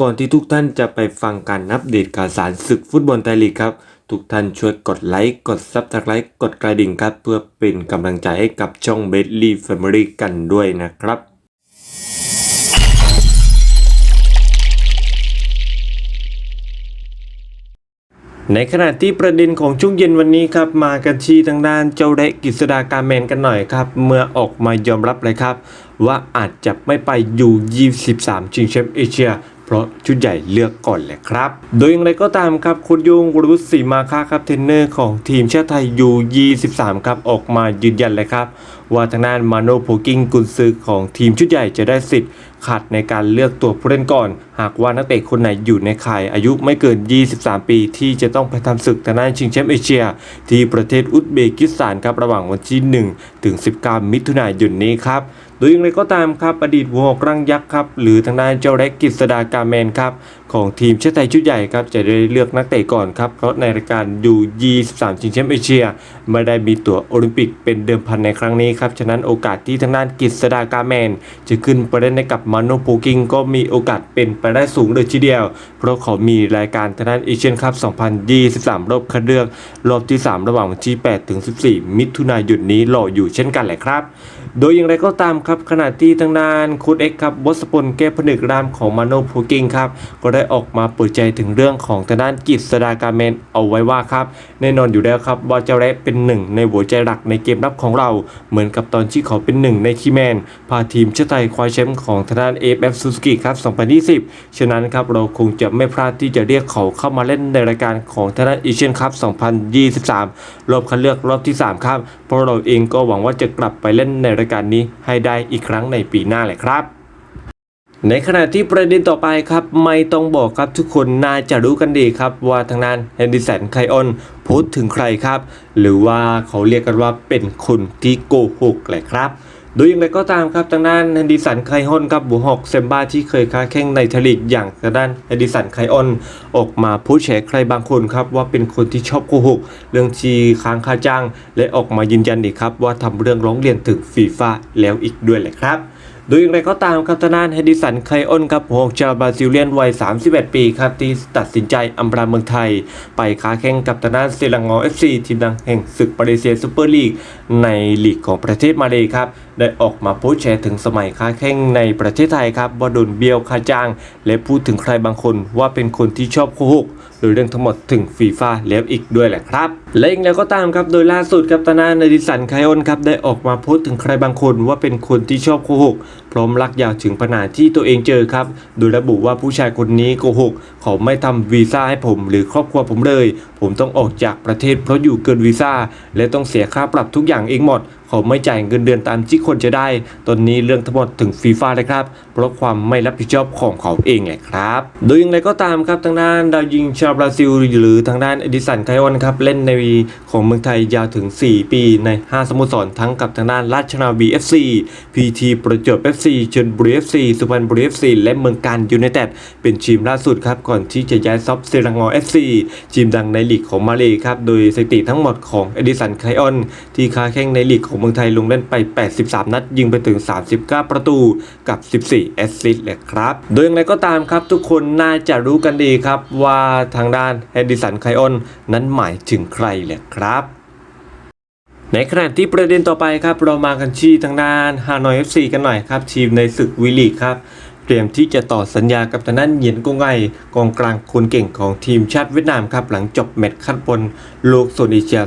ก่อนที่ทุกท่านจะไปฟังการอัปเดตข่าวสารศึกฟุตบอลไทยลีกครับ ทุกท่านช่วยกดไลค์ กดซับสไครต์กดกระดิ่งครับ เพื่อเป็นกำลังใจให้กับช่องเบสลี่แฟมิลี่กันด้วยนะครับ ในขณะที่ประเด็นของช่วงเย็นวันนี้ครับมากันที่ทางด้านเจ้าเละกิษดาการแมนกันหน่อยครับ เมื่อออกมายอมรับเลยครับ ว่าอาจจะไม่ไปอยู่ 23 ชิงแชมป์เอเชีย เพราะชุดใหญ่เลือกก่อนแหละครับ โดยอย่างไรก็ตามครับคุณยงวรวุฒิศรีมาค่าครับเทรนเนอร์ของทีมชาติไทยยู23ครับออกมายืนยันเลยครับ ว่าทางด้านมาโนโพกิ้งกุนซือของทีมชุดใหญ่จะได้สิทธิ์ขาดในการเลือกตัวผู้เล่นก่อน หากว่านักเตะคนไหนอยู่ในข่ายอายุไม่เกิน 23 ปี ที่จะต้องไปทำศึกทางด้านชิงแชมป์เอเชีย ที่ประเทศอุซเบกิสถานครับระหว่างวันที่ 1 ถึง 19 มิถุนายนนี้ครับ โดยอย่างไรก็ตามครับอดีตวัวหอกรังยักษ์ครับหรือทางด้านเจ้าแร็กกิษดากาแมนครับของทีมชาติไทยชุดใหญ่ครับจะได้เลือกนักเตะก่อนครับเพราะในรายการยู23ชิงแชมป์เอเชียไม่ได้มีตั๋วโอลิมปิกเป็นเดิมพันในครั้งนี้ครับฉะนั้นโอกาสที่ทางด้านกิษดากาแมน จะขึ้นไปเล่นในกับมาโนโพกิงก็มีโอกาสเป็นไปได้สูงเลยทีเดียว เพราะเขามีรายการทางด้านเอเชียนคัพ2023 รอบคัดเลือก รอบที่ 3 ระหว่างวันที่8ถึง14 มิถุนายนนี้รออยู่เช่นกันแหละครับ โดยอย่างไรก็ตามครับขณะที่ทางด้านค้ดเอ็กครับวัสปนแก้ผนึกรามของมาโนโพกิงครับก็ได้ออกมาเปิดใจถึงเรื่องของทางด้านกิจสดาการเมนเอาไว้ว่าครับแน่นอนอยู่แล้วครับว่าเจาแรเป็นหนึ่งในหัวใจหลักในเกมรับของเรา เหมือนกับตอนที่เขาเป็นหนึ่งในคีแมนพาทีมชาติไทยคว้าแชมป์ของทางด้าน AFF Suzuki ครับ 2020 ฉะนั้นครับเราคงจะไม่พลาดที่จะเรียกเขาเข้ามาเล่นในรายการของทางด้านเอเชียนคัพ 2023 รอบคัดเลือกรอบที่ 3 ครับ เพราะเราเองก็หวังว่าจะกลับไปเล่นในรายการนี้ให้ได้อีกครั้งในปีหน้าแหละครับ ในขณะที่ประเด็นต่อไปครับ ไม่ต้องบอกครับทุกคนน่าจะรู้กันดีครับ ว่าทางนั้นเฮนดิสันไคออนพูดถึงใครครับ หรือว่าเขาเรียกกันว่าเป็นคนที่โกหกแหละครับ โดยอย่างไรก็ตามครับทางด้านเฮนดิสันไคออนครับบุหอกเซมบ้าที่เคยค้าแข่งในทลีกอย่างทางด้านเฮนดิสันไคออนออกมาพูดแฉใครบางคนครับว่าเป็นคนที่ชอบโกหกเรื่องชีค้างค่าจ้าง และออกมายืนยันอีกครับว่าทำเรื่องร้องเรียนถึงฟีฟ่าแล้วอีกด้วยแหละครับโดยอย่างไรก็ตามครับทางด้านเฮดิสันไคออนครับหัวหอกชาวบราซิเลียนวัย 31 ปีครับที่ตัดสินใจอำลาเมืองไทย ไปค้าแข่งกับทางด้านเซลังงอเอฟซีทีมดังแห่งศึกมาเลเซียซูเปอร์ลีกในลีกของประเทศมาเลยครับ ได้ออกมาโพสแชร์ถึงสมัยค้าแข่งในประเทศไทยครับว่าโดนเบี้ยวค่าจ้าง และพูดถึงใครบางคนว่าเป็นคนที่ชอบโกหกโดยเรื่องทั้งหมดถึงฟีฟ่าแล้วอีกด้วยแหละครับ และอีกแล้วก็ตามครับโดยล่าสุดกับตานานดิสันไคออนครับได้ออกมาโพสถึงใครบางคนว่าเป็นคนที่ชอบโกหกพร้อมลักยาวถึงปัญหาที่ตัวเองเจอครับ โดยระบุว่าผู้ชายคนนี้โกหกเขาไม่ทำวีซ่าให้ผม หรือครอบครัวผมเลย ผมต้องออกจากประเทศเพราะอยู่เกินวีซ่าและต้องเสียค่าปรับทุกอย่างเองหมดเขาไม่จ่ายเงินเดือนตามที่ควรจะได้ ตอนนี้เรื่องทั้งหมดถึงฟีฟ่าเลยครับ เพราะความไม่รับผิดชอบของเขาเองแหละครับ โดยอย่างไรก็ตามครับทางด้านดาวยิงชาวบราซิล หรือทางด้านเอดิสันไคออนครับเล่นในของเมืองไทยยาวถึง 4 ปีใน 5 สโมสรทั้งกับทางด้านราชนาวี FC PT ประจวบ FC ชลบุรี FC สุพรรณบุรี FC และเมืองการยูไนเต็ดเป็นทีมล่าสุดครับก่อนที่จะย้ายซับเซรังอ FC ทีมดังในลีกของมาเลครับโดยสถิติทั้งหมดของเอดิสันไคออนที่ค้าแข่งในลีกของเมืองไทยลงเล่นไป 83 นัดยิงไปถึง 39 ประตูกับ 14แอสซิสต์เลยครับ โดยอย่างไรก็ตามครับ ทุกคนน่าจะรู้กันดีครับว่าทางด้านแฮดิสันไคออนนั้นหมายถึงใครแหละครับในขณะที่ประเด็นต่อไปครับ เรามากันที่ทางด้านฮานอยเอฟซีกันหน่อยครับ ทีมในศึกวีลีกครับ เตรียมที่จะต่อสัญญากับทางด้านเหยียนกงไงกองกลางคนเก่งของทีมชาติเวียดนามครับหลังจบแมตช์คัดบนโลกโซนเอเชีย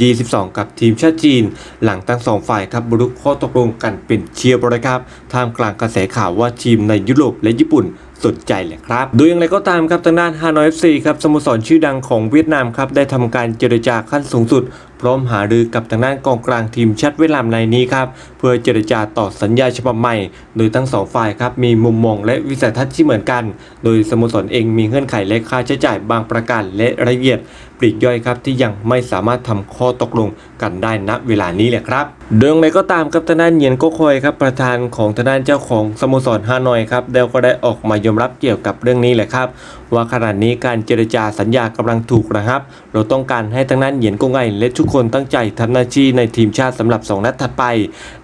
2022 กับทีมชาติจีน หลังทั้งสองฝ่ายครับบรรลุข้อตกลงกันเป็นเชียร์บริครับท่ามกลางกระแสข่าวว่าทีมในยุโรปและญี่ปุ่น สุดใจเลยครับโดยอย่างไรก็ตามครับทางด้านฮานอยเอฟซีครับสโมสรชื่อดังของเวียดนามครับได้ทำการเจรจาขั้นสูงสุด พร้อมหารือกับทางด้านกองกลางทีมชาติเวียดนามในนี้ครับเพื่อเจรจาต่อสัญญาฉบับใหม่ โดยทั้งสองฝ่ายครับมีมุมมองและวิสัยทัศน์ที่เหมือนกัน โดยสโมสรเองมีเงื่อนไขและค่าใช้จ่ายบางประการและรายละเอียด ปลีกย่อยครับที่ยังไม่สามารถทำข้อตกลงกันได้ณเวลานี้แหละครับเดิมเลยก็ตามครับทางด้านเหยียนโกคอยครับประธานของทางด้านเจ้าของสโมสรฮานอยครับเดลก็ได้ออกมายอมรับเกี่ยวกับเรื่องนี้แหละครับ ว่าขณะนี้การเจรจาสัญญากำลังถูกนะครับ เราต้องการให้ทางด้นเหยียนกงไงและทุกคนตั้งใจทำหน้าที่ในทีมชาติสำหรับ 2 นัดถัดไป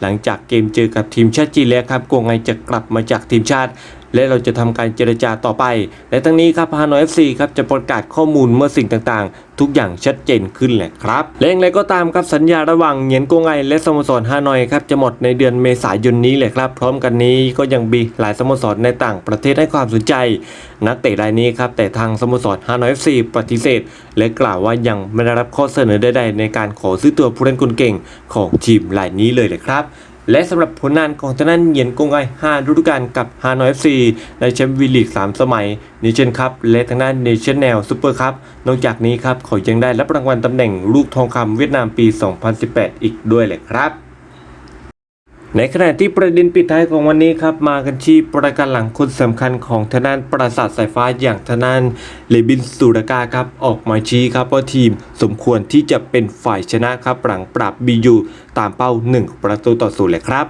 หลังจากเกมเจอกับทีมชาติจีนแล้วครับกงไงจะกลับมาจากทีมชาติ และเราจะทำการเจรจาต่อไป และทั้งนี้ครับฮานอยเอฟซีครับจะประกาศข้อมูลเมื่อสิ่งต่างๆ ทุกอย่างชัดเจนขึ้นแหละครับและอย่างไรก็ตามครับสัญญาระหว่างเหงียนกงไอและสโมสรฮานอยครับจะหมดในเดือนเมษายนนี้เลยครับ พร้อมกันนี้ก็ยังมีหลายสโมสรในต่างประเทศให้ความสนใจ นักเตะรายนี้ครับแต่ทางสโมสรฮานอยเอฟซีปฏิเสธ และกล่าวว่ายังไม่ได้รับข้อเสนอใดๆในการขอซื้อตัวผู้เล่นคนเก่งของทีมรายนี้เลยเลยครับ และสำหรับผลงานของทางด้านเหยียนกงไอ5ฤดูกาลกับฮานอยเอฟซีในแชมป์วีลีก 3 สมัยเนชั่นครับและทางด้านเนชั่นแนลซูเปอร์ครับนอกจากนี้ครับเขายังได้รับรางวัลตำแหน่งลูกทองคำเวียดนามปี 2018 อีกด้วยเลยครับ ในขณะที่ประเด็นปิดท้ายของวันนี้ครับมากันที่ประการหลังคนสำคัญของทนานปราสาทสายฟ้าอย่างทนานเลบินสุรกาครับออกมาชี้ครับว่าทีมสมควรที่จะเป็นฝ่ายชนะครับหลังปราบบียูตามเป้า 1 ประตูต่อศูนย์เลยครับ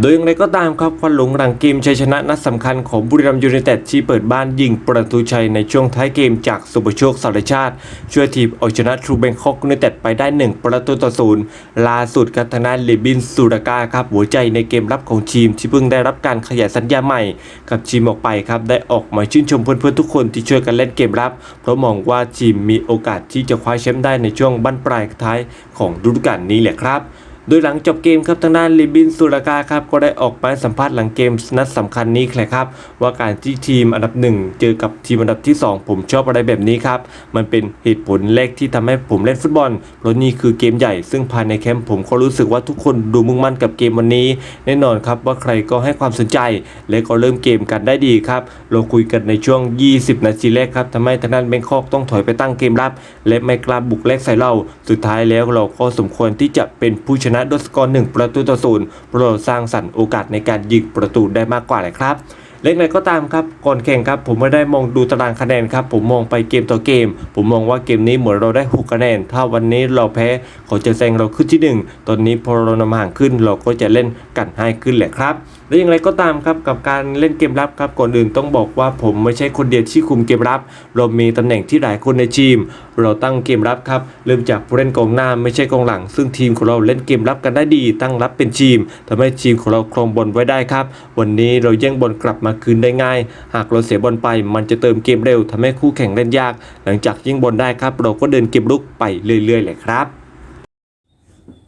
โดยอย่างไรก็ตามครับควันหลงหลังเกมชัยชนะนัดสำคัญของบุรีรัมย์ยูไนเต็ดที่เปิดบ้านยิงประตูชัยในช่วงท้ายเกมจากสุภโชคสารชาติ ช่วยทีมเอาชนะทรูเบงคอกยูไนเต็ดไปได้ 1 ประตูต่อศูนย์ล่าสุดครับทางด้านเลบินสุรากาครับหัวใจในเกมรับของทีมที่เพิ่งได้รับการขยายสัญญาใหม่ กับทีมออกไปครับได้ออกมาชื่นชมเพื่อนๆทุกคนที่ช่วยกันเล่นเกมรับ เพราะมองว่าทีมมีโอกาสที่จะคว้าแชมป์ได้ในช่วงบั้นปลายท้ายของฤดูกาลนี้แหละครับ โดยหลังจบเกมครับทางด้านลิบินสุรากาครับก็ได้ออกมาสัมภาษณ์หลังเกมนัดสำคัญนี้แหละครับ ว่าการที่ทีมอันดับหนึ่งเจอกับทีมอันดับที่ 2 ผมชอบอะไรแบบนี้ครับ มันเป็นเหตุผลแรกที่ทำให้ผมเล่นฟุตบอลเพราะนี่คือเกมใหญ่ซึ่งภายในแคมป์ผมก็รู้สึกว่าทุกคนดูมุ่งมั่นกับเกมวันนี้ แน่นอนครับว่าใครก็ให้ความสนใจ และก็เริ่มเกมกันได้ดีครับเราคุยกันในช่วง 20 นาทีแรกครับทำให้ทางด้านแบงคอกต้องถอยไปตั้งเกมรับ และไม่กล้าบุกแรกใส่เราสุดท้ายแล้วเราก็สมควรที่จะเป็นผู้ชนะด้วยสกอร์หนึ่งประตูต่อศูนย์โปราะเราสร้างสรรค์โอกาสในการยิงประตูได้มากกว่าเลยครับเล็กไหนก็ตามครับก่อนแข่งครับผมไม่ได้มองดูตารางคะแนนครับผมมองไปเกมต่อเกม ผมมองว่าเกมนี้เหมือนเราได้ 6 คะแนน ถ้าวันนี้เราแพ้เขาจะแซงเราขึ้นที่ 1 ตอนนี้พอเรานำห่างขึ้นเราก็จะเล่นกันให้ขึ้นแหละครับและอย่างไรก็ตามครับกับการเล่นเกมรับครับก่อนอื่นต้องบอกว่าผมไม่ใช่คนเดียวที่คุมเกมรับ เรามีตำแหน่งที่หลายคนในทีม เราตั้งเกมรับครับเริ่มจากผู้เล่นกองหน้าไม่ใช่กองหลัง ซึ่งทีมของเราเล่นเกมรับกันได้ดี ตั้งรับเป็นทีมทำให้ทีมของเราครองบอลไว้ได้ครับ วันนี้เราแย่งบอลกลับมาคืนได้ง่าย หากเราเสียบอลไป มันจะเติมเกมเร็วทำให้คู่แข่งเล่นยาก หลังจากยิงบอลได้ครับ เราก็เดินเกมลุกไปเรื่อยๆเลยครับ